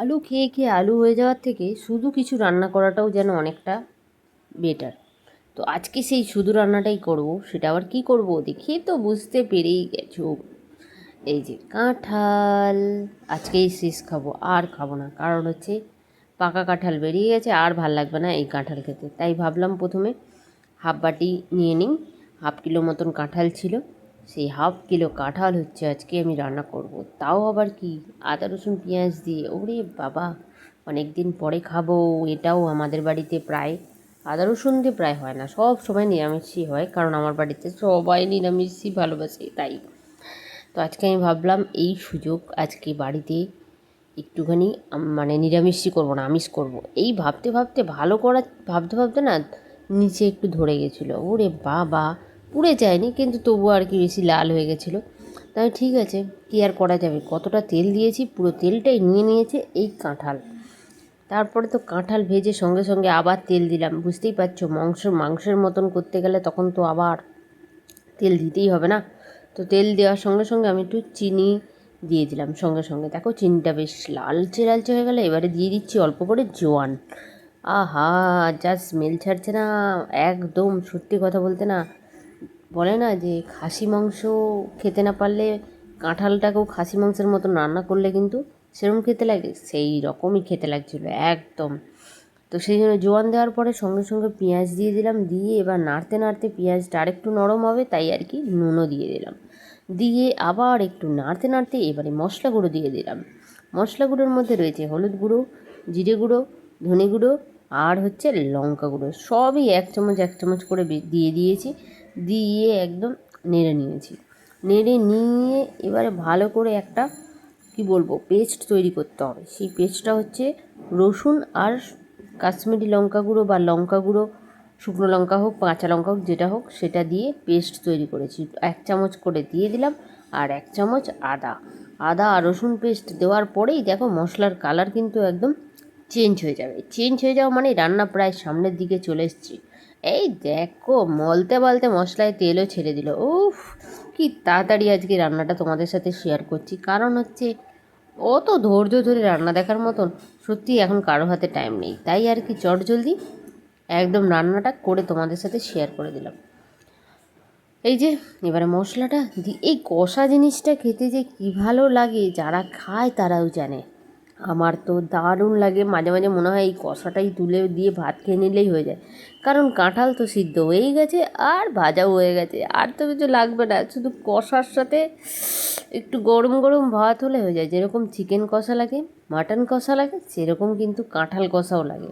আলু খেয়ে খেয়ে আলু হয়ে যাওয়ার থেকে শুধু কিছু রান্না করাটাও যেন অনেকটা বেটার তো আজকে সেই শুধু রান্নাটাই করব, সেটা আবার কি করব দেখে তো বুঝতে পেরেই গেছো। এই যে কাঁঠাল আজকেই শেষ খাব, আর খাব না, কারণ হচ্ছে পাকা কাঁঠাল বেরিয়ে গেছে, আর ভালো লাগবে না এই কাঁঠাল খেতে। তাই ভাবলাম প্রথমে হাফ বাটি নিয়ে নিই, হাফ কিলো মতন কাঁঠাল ছিল। সেই হাফ কিলো কাঁঠাল হচ্ছে, আজকে আমি রান্না করব। তাও আবার কি? আদা, রসুন, পেঁয়াজ দিয়ে। ওরে বাবা অনেক দিন পরে খাব, এটাও আমাদের বাড়িতে প্রায়, আদা, রসুন দিয়ে প্রায় হয় না, সব সময় নিরামিষই হয়, কারণ আমার বাড়িতে সবাই নিরামিষই ভালোবাসে, তাই। তো আজকে আমি ভাবলাম, এই সুযোগ আজকে বাড়িতে একটুখানি মানে নিরামিষই করব না, আমিষ করব। এই ভাবতে ভাবতে, ভালো করা ভাবতে ভাবতে না, নিচে একটু ধরে গেছিল। ওরে বাবা পুড়ে যায়নি, কিন্তু তবুও আর কি বেশি লাল হয়ে গেছিল। তাই ঠিক আছে, কী আর করা যাবে? কতটা তেল দিয়েছি, পুরো তেলটাই নিয়ে নিয়েছে এই কাঁঠাল। তারপরে তো কাঁঠাল ভেজে সঙ্গে সঙ্গে আবার তেল দিলাম, বুঝতেই পারছ? মাংস, মাংসের মতন করতে গেলে তখন তো আবার তেল দিতেই হবে না? তো তেল দেওয়ার সঙ্গে সঙ্গে আমি একটু চিনি দিয়ে দিলাম সঙ্গে সঙ্গে। দেখো চিনিটা বেশ লালচে লালচে হয়ে গেলে, এবারে দিয়ে দিচ্ছি অল্প করে জোয়ান। আহা, যা স্মেল ছাড়ছে না, একদম সত্যি কথা বলতে না। বলে না যে খাসি মাংস খেতে না পারলে কাঁঠালটাকেও খাসি মাংসের মতন রান্না করলে কিন্তু সেরকম খেতে লাগে, সেই রকমই খেতে লাগছিল একদম। তো সেই জন্য জোয়ান দেওয়ার পরে সঙ্গে সঙ্গে পেঁয়াজ দিয়ে দিলাম, দিয়ে এবার নাড়তে নাড়তে পেঁয়াজটা আরেকটু নরম হবে, তাই আর কি নুনও দিয়ে দিলাম। দিয়ে আবার একটু নাড়তে নাড়তে এবারে মশলা গুঁড়ো দিয়ে দিলাম। মশলা গুঁড়োর মধ্যে রয়েছে হলুদ গুঁড়ো, জিরে গুঁড়ো, ধনে গুঁড়ো আর হচ্ছে লঙ্কা গুঁড়ো, সবই এক চামচ এক চামচ করে দিয়ে দিয়েছি। দিয়ে একদম নেড়ে নিয়েছি। নেড়ে নিয়ে এবারে ভালো করে একটা, কি বলব, পেস্ট তৈরি করতে হবে। সেই পেস্টটা হচ্ছে রসুন আর কাশ্মীরি লঙ্কা গুঁড়ো বা লঙ্কা গুঁড়ো, শুকনো লঙ্কা হোক, কাঁচা লঙ্কা হোক, যেটা হোক, সেটা দিয়ে পেস্ট তৈরি করেছি। এক চামচ করে দিয়ে দিলাম আর এক চামচ আদা। আদা আর রসুন পেস্ট দেওয়ার পরেই দেখো মশলার কালার কিন্তু একদম চেঞ্জ হয়ে যাবে। চেঞ্জ হয়ে যাওয়া মানে রান্না প্রায় সামনের দিকে চলে এসেছি। এই দেখো, মলতে বলতে মশলায় তেলও ছেড়ে দিল। উফ, কি তাড়াতাড়ি আজকে রান্নাটা তোমাদের সাথে শেয়ার করছি। কারণ হচ্ছে, অত ধৈর্য ধরে রান্না দেখার মতন সত্যি এখন কারও হাতে টাইম নেই। তাই আর কি চট জলদি একদম রান্নাটা করে তোমাদের সাথে শেয়ার করে দিলাম। এই যে, এবারে মশলাটা এই কষা জিনিসটা খেতে যে কী ভালো লাগে, যারা খায় তারাও জানে। আমার তো দারুণ লাগে। মাঝে মাঝে মনে হয় এই কষাটাই তুলে দিয়ে ভাত খেয়ে নিলেই হয়ে যায়। কারণ কাঁঠাল তো সিদ্ধ হয়েই গেছে আর ভাজাও হয়ে গেছে। আর তো কিছু লাগবে না। শুধু কষার সাথে একটু গরম গরম ভাত হলে হয়ে যায়। যেরকম চিকেন কষা লাগে মাটন কষা লাগে, সেরকম কিন্তু কাঁঠাল কষাও লাগে।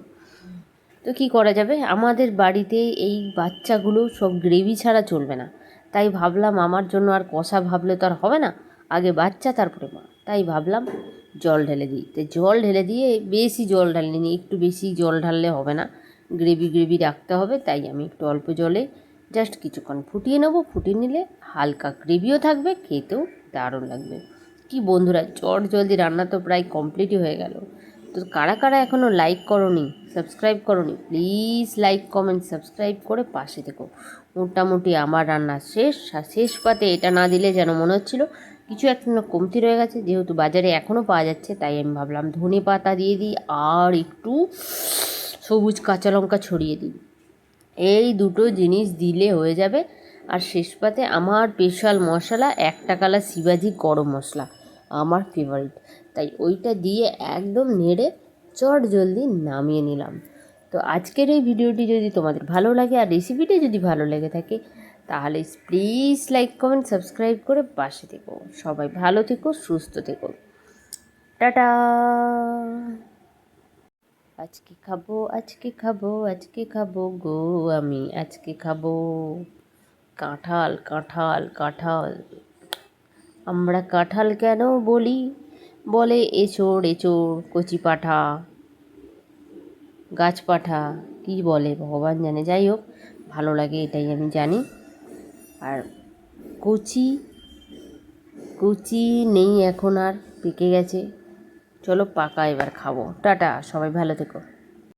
তো কি করা যাবে? আমাদের বাড়িতে এই বাচ্চাগুলো সব গ্রেভি ছাড়া চলবে না। তাই ভাবলাম আমার জন্য আর কষা ভাবলে তো আর হবে না। আগে বাচ্চা, তারপরে মা। তাই ভাবলাম জল ঢেলে দিই। তো জল ঢেলে দিয়ে বেশি জল ঢালিনি একটু বেশি জল ঢাললে হবে না। গ্রেভি গ্রেভি রাখতে হবে, তাই আমি একটু অল্প জলে জাস্ট কিছুক্ষণ ফুটিয়ে নেব। ফুটিয়ে নিলে হালকা গ্রেভিও থাকবে, খেতেও দারুণ লাগবে। কি বন্ধুরা, চট জলদি রান্না তো প্রায় কমপ্লিটই হয়ে গেল। তো কারা কারা এখনও লাইক করনি সাবস্ক্রাইব করনি প্লিজ লাইক কমেন্ট সাবস্ক্রাইব করে পাশে থেকো। মোটামুটি আমার রান্না শেষ শেষ পাতে এটা না দিলে যেন মনে হচ্ছিল কিছু একটা কমতি রয়ে গেছে। যেহেতু বাজারে এখনও পাওয়া যাচ্ছে, তাই আমি ভাবলাম ধনে পাতা দিয়ে দিই আর একটু সবুজ কাঁচা লঙ্কা ছড়িয়ে দিই। এই দুটো জিনিস দিলে হয়ে যাবে। আর শেষ পাতে আমার স্পেশাল মশলা এক টাকালা শিবাজি গরম মশলা, আমার ফেভারিট তাই ওইটা দিয়ে একদম নেড়ে চট জলদি নামিয়ে নিলাম। তো আজকের এই ভিডিওটি যদি তোমাদের ভালো লাগে, আর রেসিপিটি যদি ভালো লেগে থাকে তাহলে প্লিজ লাইক কমেন্ট সাবস্ক্রাইব করে পাশে থেকো। সবাই ভালো থেকো, সুস্থ থেকো। টাটা! আজকে খাব আজকে খাব আজকে খাব গো আমি, আজকে খাব কাঁঠাল কাঁঠাল কাঁঠাল। আমরা কাঁঠাল কেন বলি? বলে এচোড় এচোড়, কচি পাঠা, গাছ পাঠা, কী বলে ভগবান জানে। যাই হোক, ভালো লাগে, এটাই আমি জানি। আর কুচি কুচি নেই এখন আর, পেকে গেছে। চলো পাকা এবার খাব। টাটা, সবাই ভালো থেকো।